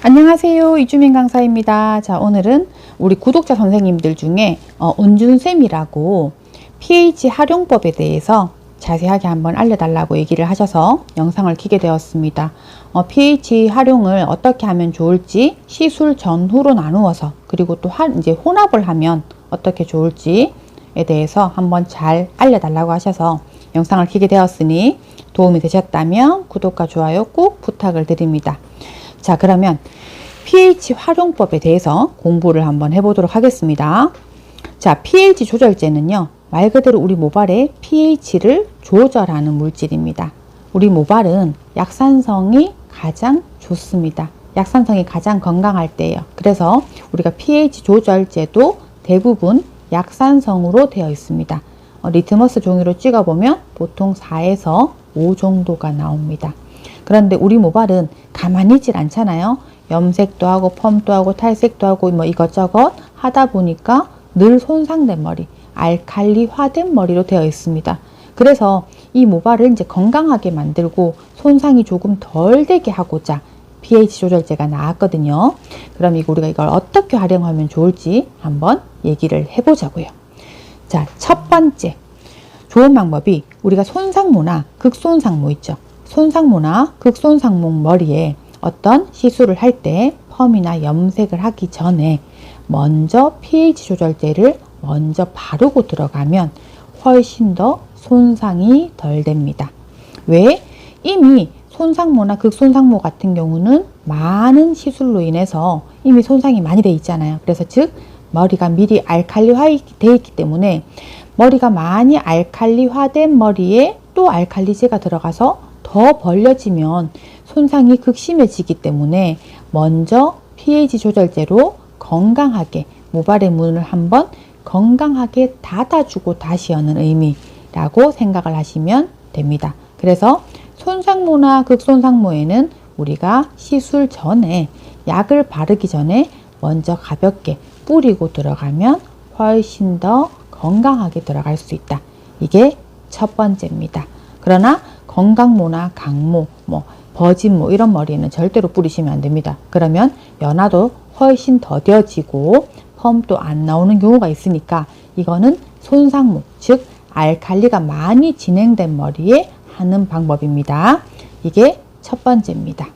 안녕하세요. 이주민 강사입니다. 자, 오늘은 우리 구독자 선생님들 중에 어, 은준쌤이라고 pH 활용법에 대해서 자세하게 한번 알려달라고 얘기를 하셔서 영상을 키게 되었습니다. 어, pH 활용을 어떻게 하면 좋을지 시술 전후로 나누어서 그리고 또 한, 이제 혼합을 하면 어떻게 좋을지에 대해서 한번 잘 알려달라고 하셔서 영상을 키게 되었으니 도움이 되셨다면 구독과 좋아요 꼭 부탁을 드립니다. 자, 그러면 pH 활용법에 대해서 공부를 한번 해보도록 하겠습니다. 자, pH 조절제는요, 말 그대로 우리 모발의 pH를 조절하는 물질입니다. 우리 모발은 약산성이 가장 좋습니다. 약산성이 가장 건강할 때예요. 그래서 우리가 pH 조절제도 대부분 약산성으로 되어 있습니다. 어, 리트머스 종이로 찍어보면 보통 4에서 5 정도가 나옵니다. 그런데 우리 모발은 가만히 있질 않잖아요. 염색도 하고 펌도 하고 탈색도 하고 뭐 이것저것 하다 보니까 늘 손상된 머리, 알칼리화된 머리로 되어 있습니다. 그래서 이 모발을 이제 건강하게 만들고 손상이 조금 덜 되게 하고자 pH 조절제가 나왔거든요. 그럼 이거 우리가 이걸 어떻게 활용하면 좋을지 한번 얘기를 해보자고요. 자, 첫 번째 좋은 방법이 우리가 손상모나 극손상모 있죠. 손상모나 극손상모 머리에 어떤 시술을 할 때 펌이나 염색을 하기 전에 먼저 pH 조절제를 먼저 바르고 들어가면 훨씬 더 손상이 덜 됩니다. 왜? 이미 손상모나 극손상모 같은 경우는 많은 시술로 인해서 이미 손상이 많이 돼 있잖아요. 그래서 즉 머리가 미리 알칼리화 돼 있기 때문에 머리가 많이 알칼리화된 머리에 또 알칼리제가 들어가서 더 벌려지면 손상이 극심해지기 때문에 먼저 pH 조절제로 건강하게 모발의 문을 한번 건강하게 닫아주고 다시 여는 의미라고 생각을 하시면 됩니다. 그래서 손상모나 극손상모에는 우리가 시술 전에 약을 바르기 전에 먼저 가볍게 뿌리고 들어가면 훨씬 더 건강하게 들어갈 수 있다. 이게 첫 번째입니다. 그러나 건강모나 강모, 뭐 버진모 이런 머리는 절대로 뿌리시면 안 됩니다. 그러면 연화도 훨씬 더뎌지고 펌도 안 나오는 경우가 있으니까 이거는 손상모, 즉 알칼리가 많이 진행된 머리에 하는 방법입니다. 이게 첫 번째입니다.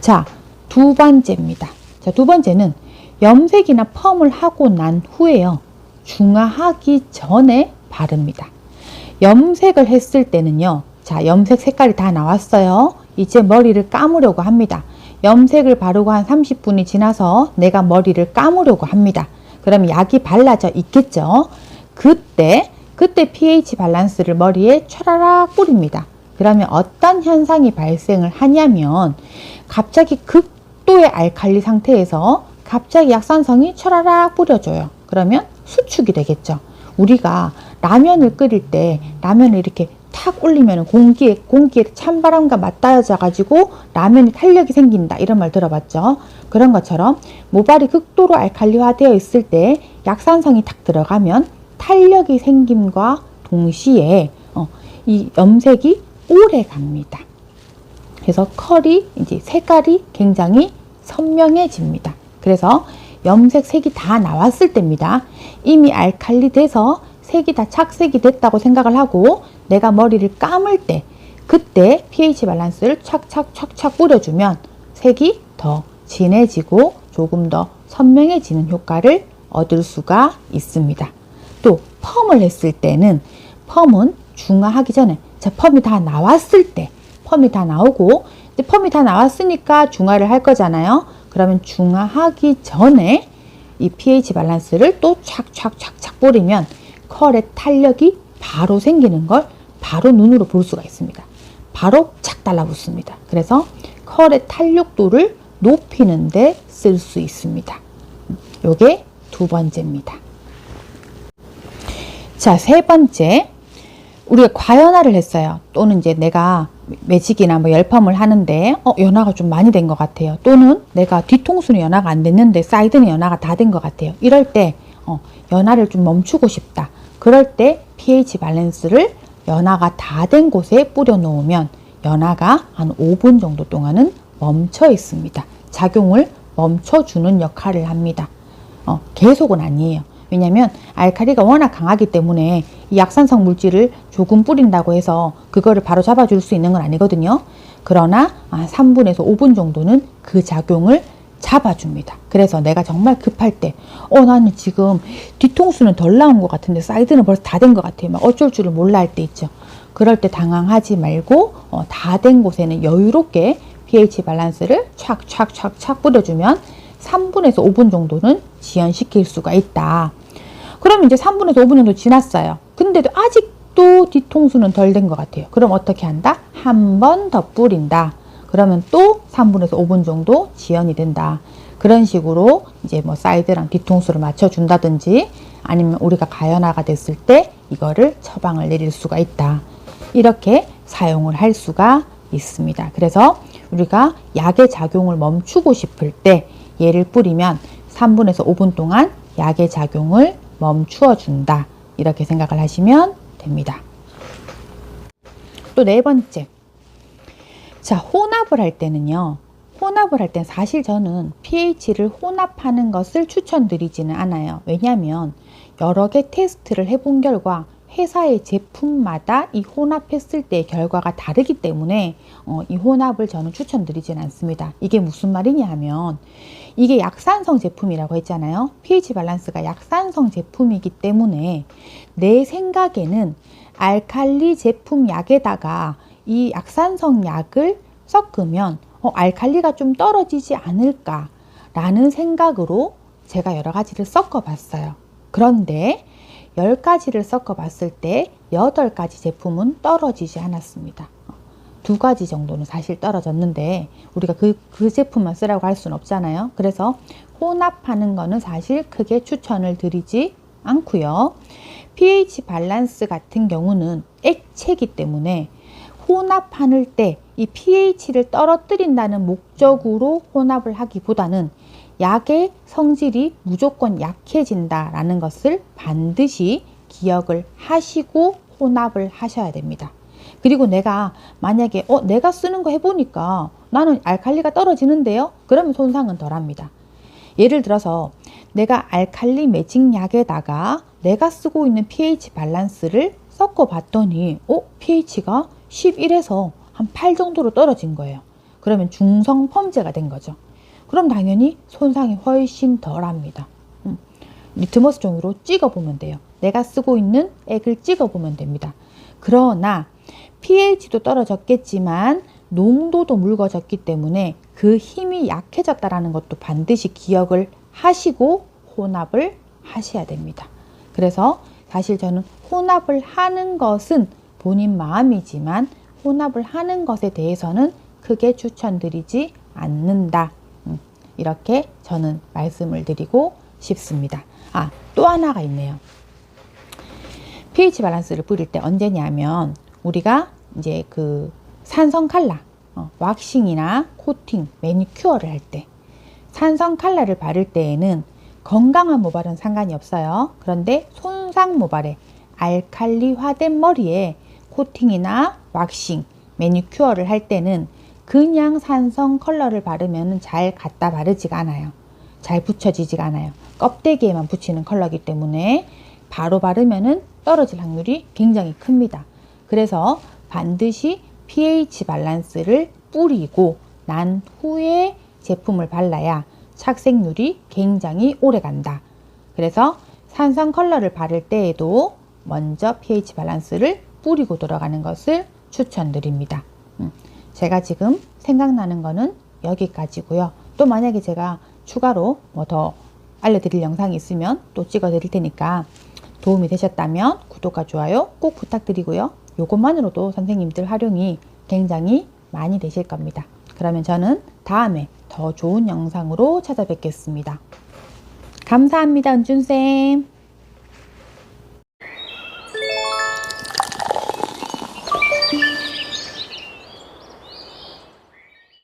자, 두 번째입니다. 자, 두 번째는 염색이나 펌을 하고 난 후에요. 중화하기 전에 바릅니다. 염색을 했을 때는요. 자, 염색 색깔이 다 나왔어요. 이제 머리를 감으려고 합니다. 염색을 바르고 한 30분이 지나서 내가 머리를 감으려고 합니다. 그럼 약이 발라져 있겠죠? 그때, 그때 pH 밸런스를 머리에 촤라락 뿌립니다. 그러면 어떤 현상이 발생을 하냐면 갑자기 극도의 알칼리 상태에서 갑자기 약산성이 촤라락 뿌려줘요. 그러면 수축이 되겠죠. 우리가 라면을 끓일 때 라면을 이렇게 탁 올리면 공기에 공기에 찬바람과 맞닿아져 가지고 라면이 탄력이 생긴다 이런 말 들어봤죠. 그런 것처럼 모발이 극도로 알칼리화되어 있을 때 약산성이 탁 들어가면 탄력이 생김과 동시에 어, 이 염색이 오래 갑니다. 그래서 컬이 이제 색깔이 굉장히 선명해집니다. 그래서 염색 색이 다 나왔을 때입니다. 이미 알칼리 돼서 색이 다 착색이 됐다고 생각을 하고 내가 머리를 감을 때 그때 pH 밸런스를 착착착착 뿌려주면 색이 더 진해지고 조금 더 선명해지는 효과를 얻을 수가 있습니다. 또 펌을 했을 때는 펌은 중화하기 전에 자 펌이 다 나왔을 때 펌이 다 나오고 펌이 다 나왔으니까 중화를 할 거잖아요. 그러면 중화하기 전에 이 pH 밸런스를 또 착착착착 뿌리면 컬의 탄력이 바로 생기는 걸 바로 눈으로 볼 수가 있습니다. 바로 착 달라붙습니다. 그래서 컬의 탄력도를 높이는데 쓸 수 있습니다. 요게 두 번째입니다. 자, 세 번째. 우리가 과연화를 했어요. 또는 이제 내가 매직이나 뭐 열펌을 하는데 어 연화가 좀 많이 된 것 같아요. 또는 내가 뒤통수는 연화가 안 됐는데 사이드는 연화가 다 된 것 같아요. 이럴 때 어, 연화를 좀 멈추고 싶다. 그럴 때 pH 밸런스를 연화가 다 된 곳에 뿌려 놓으면 연화가 한 5분 정도 동안은 멈춰 있습니다. 작용을 멈춰주는 역할을 합니다. 어, 계속은 아니에요. 왜냐하면 알칼리가 워낙 강하기 때문에 이 약산성 물질을 조금 뿌린다고 해서 그거를 바로 잡아줄 수 있는 건 아니거든요. 그러나 아, 3분에서 5분 정도는 그 작용을 잡아줍니다. 그래서 내가 정말 급할 때, 어, 나는 지금 뒤통수는 덜 나온 것 같은데 사이드는 벌써 다 된 것 같아요. 막 어쩔 줄을 몰라 할 때 있죠. 그럴 때 당황하지 말고 어, 다 된 곳에는 여유롭게 pH 밸런스를 촥촥촥촥 뿌려주면 3분에서 5분 정도는 지연시킬 수가 있다. 그럼 이제 3분에서 5분 정도 지났어요. 근데도 아직도 뒤통수는 덜 된 것 같아요. 그럼 어떻게 한다? 한 번 더 뿌린다. 그러면 또 3분에서 5분 정도 지연이 된다. 그런 식으로 이제 뭐 사이드랑 뒤통수를 맞춰준다든지 아니면 우리가 가연화가 됐을 때 이거를 처방을 내릴 수가 있다. 이렇게 사용을 할 수가 있습니다. 그래서 우리가 약의 작용을 멈추고 싶을 때 얘를 뿌리면 3분에서 5분 동안 약의 작용을 멈추어 준다. 이렇게 생각을 하시면 됩니다. 또 네 번째. 자, 혼합을 할 때는요. 혼합을 할 땐 사실 저는 pH를 혼합하는 것을 추천드리지는 않아요. 왜냐하면 여러 개 테스트를 해본 결과 회사의 제품마다 이 혼합했을 때의 결과가 다르기 때문에 어, 이 혼합을 저는 추천드리진 않습니다. 이게 무슨 말이냐 하면 이게 약산성 제품이라고 했잖아요. pH 밸런스가 약산성 제품이기 때문에 내 생각에는 알칼리 제품 약에다가 이 약산성 약을 섞으면 어, 알칼리가 좀 떨어지지 않을까라는 생각으로 제가 여러 가지를 섞어 봤어요. 그런데 10가지를 섞어 봤을 때 8가지 제품은 떨어지지 않았습니다. 두 가지 정도는 사실 떨어졌는데 우리가 그, 그 제품만 쓰라고 할 수는 없잖아요. 그래서 혼합하는 거는 사실 크게 추천을 드리지 않고요. pH 밸런스 같은 경우는 액체이기 때문에 혼합할 때이 pH를 떨어뜨린다는 목적으로 혼합을 하기보다는 약의 성질이 무조건 약해진다라는 것을 반드시 기억을 하시고 혼합을 하셔야 됩니다. 그리고 내가 만약에 어 내가 쓰는 거 해보니까 나는 알칼리가 떨어지는데요. 그러면 손상은 덜합니다. 예를 들어서 내가 알칼리 매직 약에다가 내가 쓰고 있는 pH 밸런스를 섞어 봤더니 어 pH가 11에서 한 8 정도로 떨어진 거예요. 그러면 중성 펌제가 된 거죠. 그럼 당연히 손상이 훨씬 덜 합니다. 음, 리트머스 종이로 찍어보면 돼요. 내가 쓰고 있는 액을 찍어보면 됩니다. 그러나 pH도 떨어졌겠지만 농도도 묽어졌기 때문에 그 힘이 약해졌다라는 것도 반드시 기억을 하시고 혼합을 하셔야 됩니다. 그래서 사실 저는 혼합을 하는 것은 본인 마음이지만 혼합을 하는 것에 대해서는 크게 추천드리지 않는다. 음, 이렇게 저는 말씀을 드리고 싶습니다. 아, 또 하나가 있네요. pH 밸런스를 뿌릴 때 언제냐면 우리가 이제 그 산성 칼라, 어, 왁싱이나 코팅, 매니큐어를 할 때 산성 칼라를 바를 때에는 건강한 모발은 상관이 없어요. 그런데 손상 모발에 알칼리화된 머리에 코팅이나 왁싱, 매니큐어를 할 때는 그냥 산성 컬러를 바르면 잘 갖다 바르지가 않아요. 잘 붙여지지가 않아요. 껍데기에만 붙이는 컬러이기 때문에 바로 바르면은 떨어질 확률이 굉장히 큽니다. 그래서 반드시 pH 밸런스를 뿌리고 난 후에 제품을 발라야 착색률이 굉장히 오래 간다. 그래서 산성 컬러를 바를 때에도 먼저 pH 밸런스를 뿌리고 들어가는 것을 추천드립니다. 음, 제가 지금 생각나는 거는 여기까지고요. 또 만약에 제가 추가로 뭐 더 알려드릴 영상이 있으면 또 찍어 드릴 테니까 도움이 되셨다면 구독과 좋아요 꼭 부탁드리고요. 요것만으로도 선생님들 활용이 굉장히 많이 되실 겁니다. 그러면 저는 다음에 더 좋은 영상으로 찾아뵙겠습니다. 감사합니다, 은준쌤.